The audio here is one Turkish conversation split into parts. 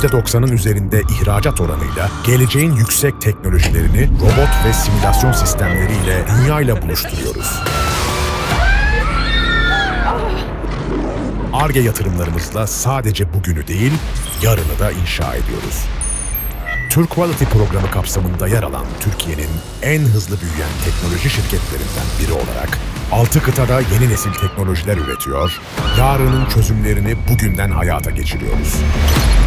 %90'ın üzerinde ihracat oranıyla geleceğin yüksek teknolojilerini robot ve simülasyon sistemleriyle dünyayla buluşturuyoruz. ARGE yatırımlarımızla sadece bugünü değil, yarını da inşa ediyoruz. Türk Quality programı kapsamında yer alan Türkiye'nin en hızlı büyüyen teknoloji şirketlerinden biri 6 kıtada yeni nesil teknolojiler üretiyor, yarının çözümlerini bugünden hayata geçiriyoruz.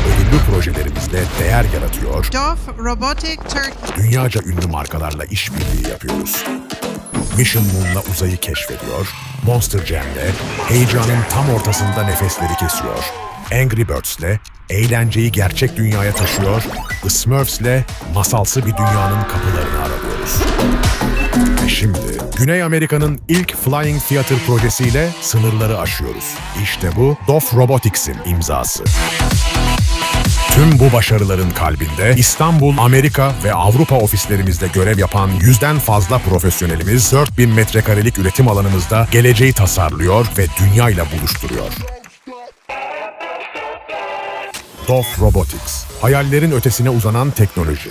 Ödüllü projelerimizle değer yaratıyor, Doff Robotic Turkey. dünyaca ünlü markalarla işbirliği yapıyoruz. Mission Moon'la uzayı keşfediyor, Monster Jam'le heyecanın tam ortasında nefesleri kesiyor, Angry Birds'le eğlenceyi gerçek dünyaya taşıyor, The Smurfs'le masalsı bir dünyanın kapılarını aralıyoruz. Güney Amerika'nın ilk Flying Theater projesiyle sınırları aşıyoruz. İşte bu Doff Robotics'in imzası. Tüm bu başarıların kalbinde İstanbul, Amerika ve Avrupa ofislerimizde görev yapan yüzden fazla profesyonelimiz 4000 metrekarelik üretim alanımızda geleceği tasarlıyor ve dünyayla buluşturuyor. Dof Robotics, hayallerin ötesine uzanan teknoloji.